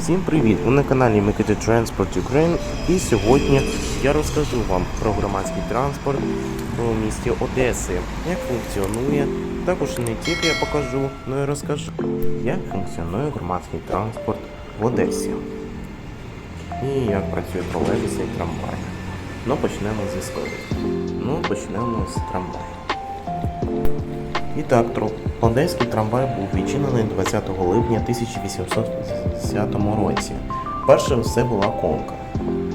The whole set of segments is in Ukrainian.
Всім привіт! Ви на каналі Микити Transport Ukraine і сьогодні я розкажу вам про громадський транспорт у місті Одеси, як функціонує. Також не тільки я покажу, але й розкажу, як функціонує громадський транспорт в Одесі. І як працює тролейбуси і трамвай. Ну почнемо з історії. Ну почнемо з трамваю. І так, одеський трамвай був відчинений 20 липня 1850 році. Перше все була конка.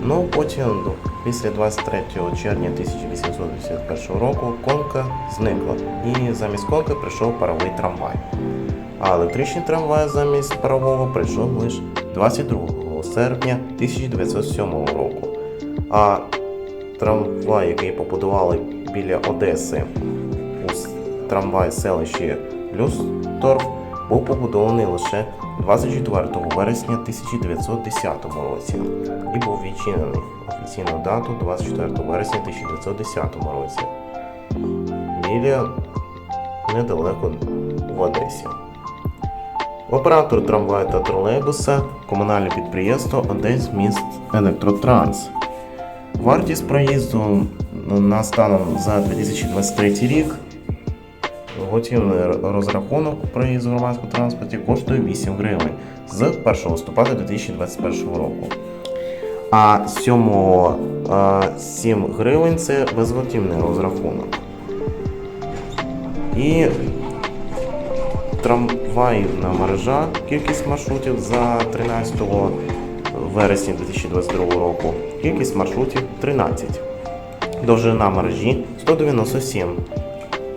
Ну потім, ну, після 23 червня 1851 року, конка зникла, і замість конки прийшов паровий трамвай. А електричний трамвай замість парового прийшов лише 22 серпня 1907 року. А трамвай, який побудували біля Одеси трамвай селищі Люсторф, був побудований лише 24 вересня 1910 році і був відчинений офіційну дату 24 вересня 1910 році біля недалеко в Одесі. Оператор трамваю та тролейбуса комунальне підприємство Одесь міст Електротранс. Вартість проїзду на станом за 2023 рік. Готівний розрахунок в громадському транспорті коштує 8 гривень з 1 листопада 2021 року. А 7, 7 гривень це безготівний розрахунок. І трамвайна мережа, кількість маршрутів за 13 вересня 2022 року, кількість маршрутів 13. Довжина мережі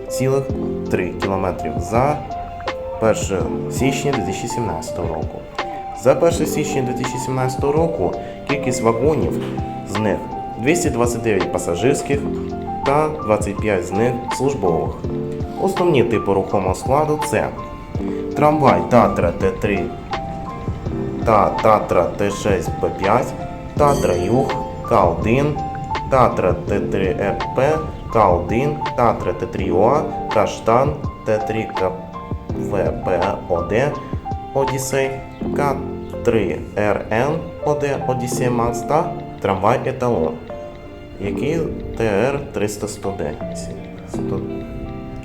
197,3 км за 1 січня 2017 року. За 1 січня 2017 року кількість вагонів з них 229 пасажирських та 25 з них службових. Основні типи рухомого складу це трамвай Татра Т3 та Татра Т6 П5, Татра Юг К1, Татра Т3РП К1, Татра Т3ОА, Каштан Т3 КВПОД Одіссей, К3РН ОД Одіссей Макс та трамвай Еталон, який ТР 310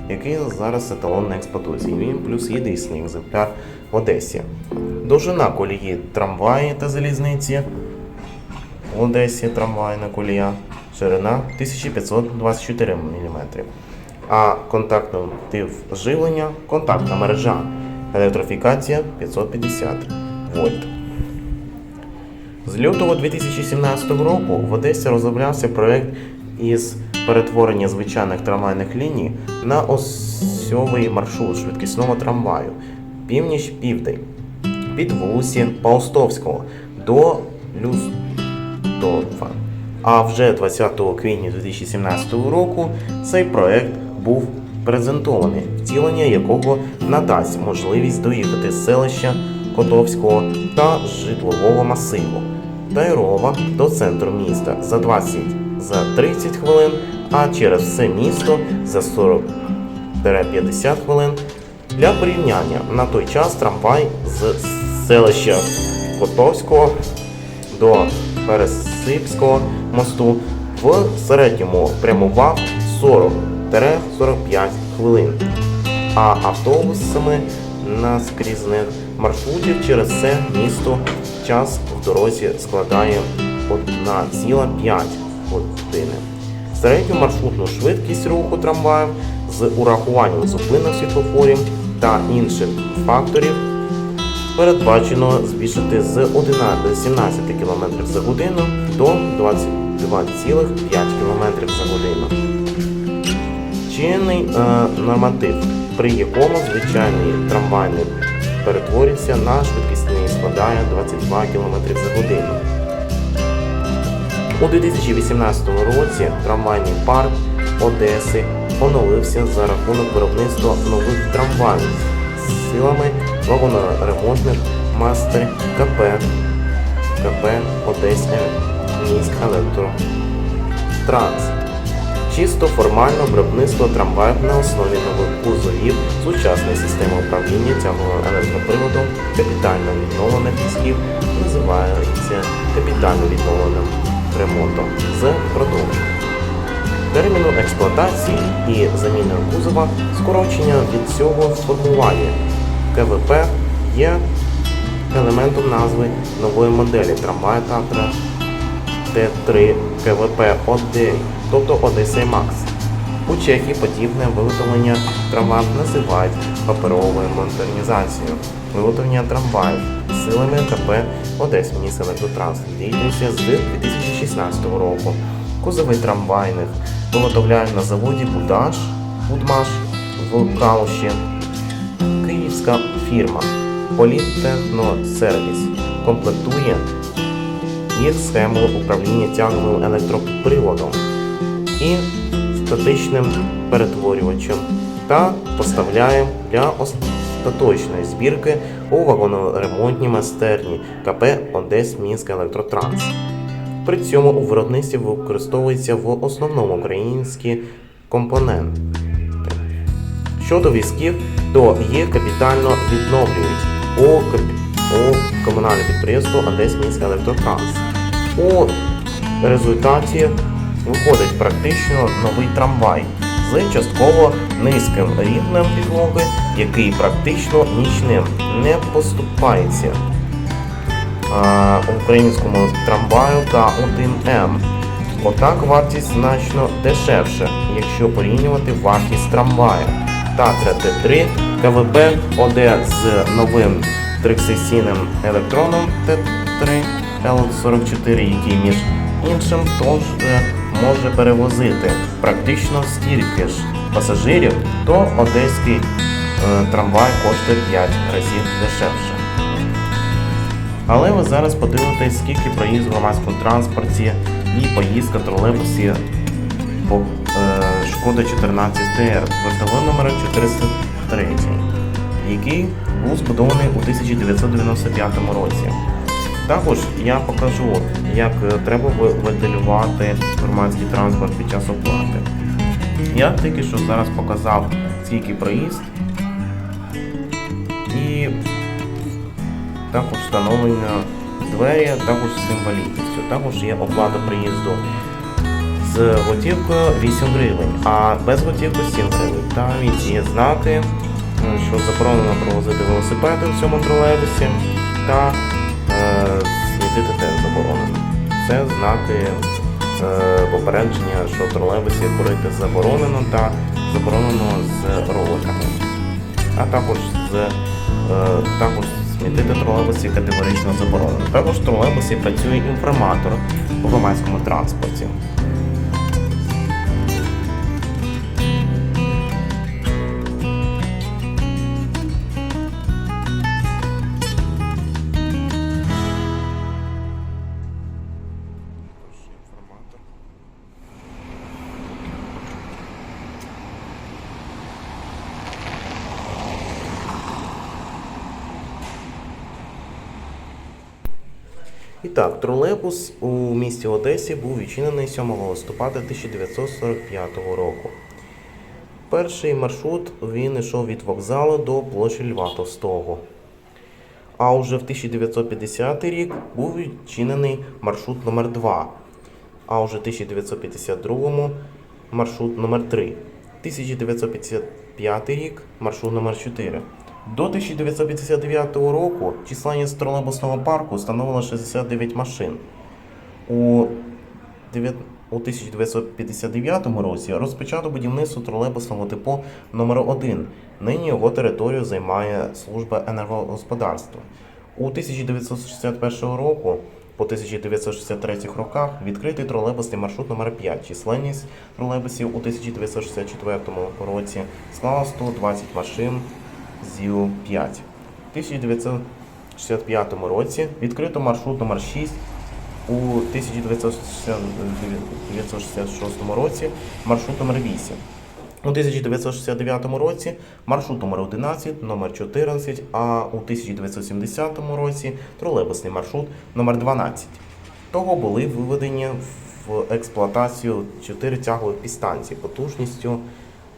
який зараз еталон не експлуатується. І він плюс єдиний екземпляр в Одесі. Довжина колії трамваї та залізниці в Одесі трамвайна колія, ширина 1524 мм. А контактний тип живлення контактна мережа. Електрифікація 550 вольт. З лютого 2017 року в Одесі розроблявся проект із перетворення звичайних трамвайних ліній на осьовий маршрут швидкісного трамваю північ-південь від вулиці Паустовського до Люстдорфа. А вже 20 квітня 2017 року цей проект був презентований, втілення якого надасть можливість доїхати з селища Котовського та житлового масиву Тайрова до центру міста за 20 за 30 хвилин, а через все місто за 40-50 хвилин. Для порівняння на той час трамвай з селища Котовського до Пересипського мосту в середньому прямував 40-45 хвилин, а автобусами наскрізних маршрутів через це місто час в дорозі складає 1,5 години. Середню маршрутну швидкість руху трамваїв з урахуванням зупинок світлофорів та інших факторів передбачено збільшити з 11 17 км за годину до 22,5 км за годину. Чинний е, норматив, при якому звичайний трамвайний перетворюється на швидкісний складає 22 км за годину. У 2018 році трамвайний парк Одеси оновився за рахунок виробництва нових трамваїв силами вагоноремонтних мастер КП КП Одеська міськ Електротранс. Чисто формально виробництво трамваїв на основі нових кузовів, сучасної системи управління тяговим електроприводом, капітально відновлених візків називається капітально відновленим ремонтом з продовженням. Терміну експлуатації і заміни кузова скорочення від цього сформування КВП є елементом назви нової моделі трамвая Татра Т3 КВП ОД, тобто Одесей Макс. У Чехії подібне виготовлення трамваїв називають паперовою модернізацією. Виготовлення трамваїв силами КП Одеський міст електротранс здійснюється з 2016 року. Кузови трамвайних виготовляють на заводі Будаш Будмаш в Калуші. Київська фірма Політехносервіс комплектує їх схемою управління тяговим електроприводом і статичним перетворювачем та поставляє для остаточної збірки у вагоноремонтній майстерні КП Одес Мінськ Електротранс. При цьому у виробництві використовується в основному українські компоненти. Щодо візків, то їх капітально відновлюють у, кап- у комунальне підприємство Одеський електротранс. У результаті виходить практично новий трамвай з частково низьким рівнем підлоги, який практично нічним не поступається українському трамваю К1М. Отак вартість значно дешевше, якщо порівнювати вартість трамваю. Татра Т3 КВП ОД з новим триксесійним електроном Т3 Л44, який між іншим теж е, може перевозити практично стільки ж пасажирів, то одеський е, трамвай коштує 5 разів дешевше. Але ви зараз подивитесь, скільки проїзд в громадському транспорті і поїздка тролейбусі по е, Шкода 14 ТР бортового номера 403, який був збудований у 1995 році. Також я покажу, як е, треба ви- видалювати громадський транспорт під час оплати. Я тільки що зараз показав, скільки проїзд. Також встановлення двері, також з інвалідністю. Також є оплата приїзду з готівкою 8 гривень, а без готівки 7 гривень. Там є знаки, е, що заборонено провозити велосипеди в цьому тролейбусі та е, світити теж заборонено. Це знаки е, попередження, що в тролейбусі курити заборонено та заборонено з роликами а також з е, також смітити до тролейбусі категорично заборонено. Також тролейбусі працює інформатор у громадському транспорті. І так, тролейбус у місті Одесі був відчинений 7 листопада 1945 року. Перший маршрут він йшов від вокзалу до площі Льва Товстого. А уже в 1950 рік був відчинений маршрут номер 2 а уже в 1952 маршрут номер 3 1955 рік маршрут номер 4 До 1959 року численність тролейбусного парку становила 69 машин. У 1959 році розпочато будівництво тролейбусного депо номер 1 Нині його територію займає служба енергогосподарства. У 1961 року по 1963 роках відкритий тролейбусний маршрут номер 5 Численність тролейбусів у 1964 році склала 120 машин ЗІУ-5. У 1965 році відкрито маршрут номер 6 у 1966 році маршрут номер 8. У 1969 році маршрут номер 11, номер 14, а у 1970 році тролейбусний маршрут номер 12. Того були виведені в експлуатацію 4 тягових підстанції потужністю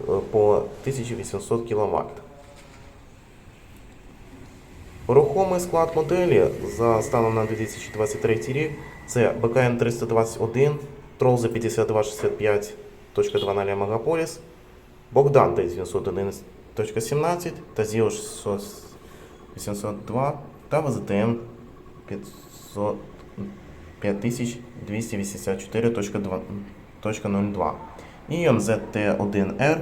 е, по 1800 кВт. Рухомий склад моделі за станом на 2023 рік це БКН 321, трол за 5265.20 Мегаполіс, Богдан Т-911.17 та ЗІО 802 та ВЗТМ 5284.02 і МЗТ-1Р,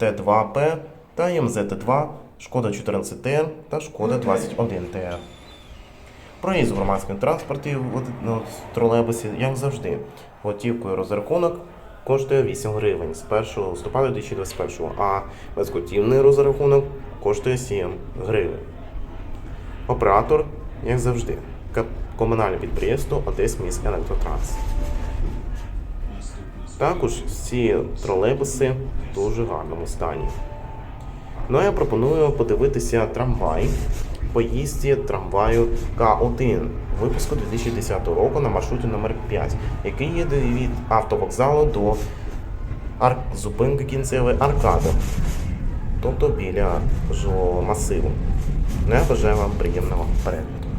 Т2П та МЗТ-2, Шкода 14ТН та Шкода 21ТР. Проїзд у громадському транспорті в ну, тролейбусі, як завжди, готівкою розрахунок коштує 8 гривень з 1 листопада 2021, а безготівний розрахунок коштує 7 гривень. Оператор, як завжди, комунальне підприємство Одесь міськ Електротранс. Також всі тролейбуси в дуже гарному стані. Ну я пропоную подивитися трамвай поїзді трамваю К1 випуску 2010 року на маршруті номер 5 який їде від автовокзалу до ар... зупинки кінцевої аркади, тобто біля жилого масиву. Ну, я бажаю вам приємного перегляду.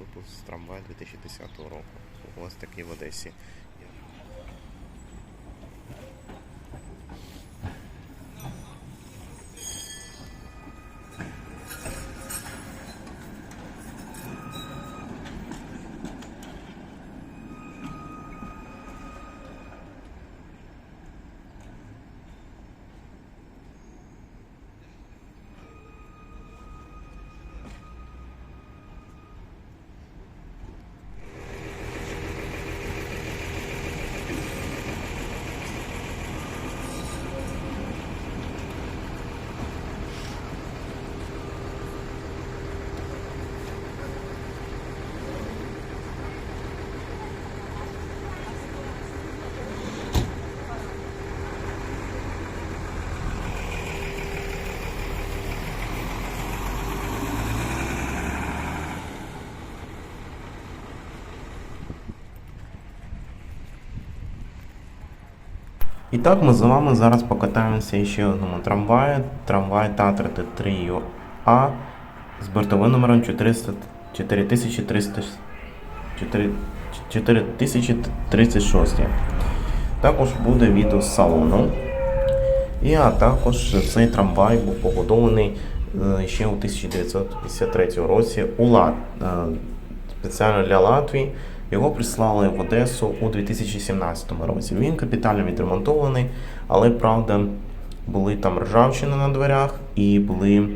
К1 випуск трамвай 2010 року. Ось такий в Одесі. І так ми з вами зараз покатаємося ще одному трамваї. Трамвай Татра Т3 А з бортовим номером 400 4300 4 4036. Також буде відео з салону. І а також цей трамвай був побудований е, ще у 1953 році у Лат... е, спеціально для Латвії. Його прислали в Одесу у 2017 році. Він капітально відремонтований, але правда були там ржавчини на дверях і були е,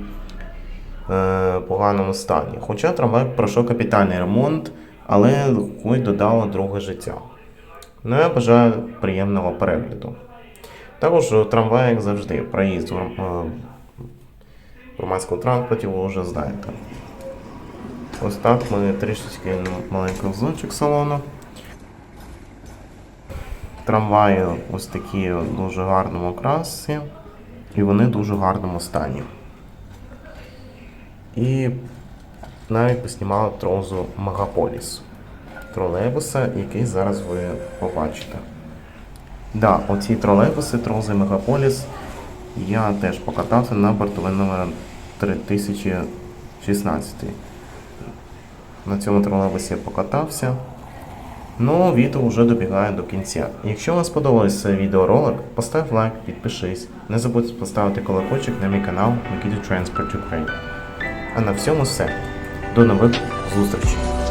в поганому стані. Хоча трамвай пройшов капітальний ремонт, але хоч додало друге життя. Ну, я бажаю приємного перегляду. Також трамвай, як завжди, проїзд в е, в громадському транспорті ви вже знаєте. Ось так ми трішечки маленький взлочок салону. Трамваї ось такі в дуже гарному окрасі, і вони в дуже гарному стані. І навіть поснімали трозу Мегаполіс тролейбуса, який зараз ви побачите. Да, оці тролейбуси Трози Мегаполіс я теж покатався на бортовий номер 3016. На цьому тролейбусі я покатався. Ну, відео вже добігає до кінця. Якщо вам сподобався цей відеоролик, постав лайк, підпишись. Не забудь поставити колокольчик на мій канал Nikita Transport Ukraine. А на всьому все. До нових зустрічей!